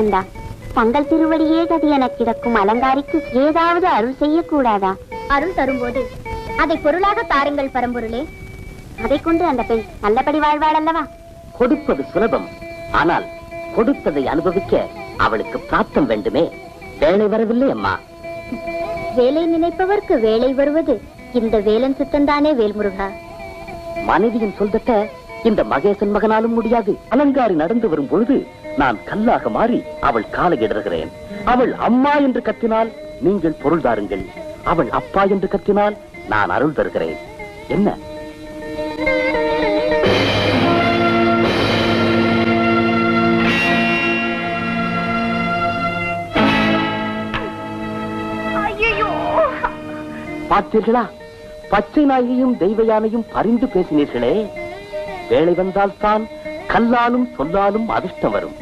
அண்டா தங்கள் திருவடியே கதி எனக் கிடக்கும் அலங்காரிக்கு ஏதாவது அருள் செய்யக்கூடாதா? அருள் தரும்போது அதை பொருளாக தாருங்கள் பரம்பொருளே. அதை கொண்டு அந்த பெண் நல்லபடி வாழ்வாள் அல்லவா கொடுப்பது சுலபம். ஆனால் கொடுத்ததை அனுபவிக்க அவளுக்கு பிராப்தம் வேண்டுமே. வேலை வரவில்லை அம்மா. வேலை நினைப்பவர்க்கு வேலை வருவது இந்த வேலன் சித்தந்தானே வேல்முருகா. மனைவியின் சொல்தட்ட இந்த மகேசன் மகனாலும் முடியாது. அலங்காரி நடந்து வரும் பொழுது நான் கல்லாக மாறி அவள் காலை இடறுகிறேன். அவள் அம்மா என்று கத்தினால் நீங்கள் பொருள் தாருங்கள். அவள் அப்பா என்று கத்தினால் நான் அருள் தருகிறேன். என்ன? பார்த்தீர்களா? பச்சை நாயையும் தெய்வ யானையும் பரிந்து பேசினீர்களே. வேலை வந்தால் தான் கல்லாலும் சொல்லாலும் அதிர்ஷ்டம் வரும்.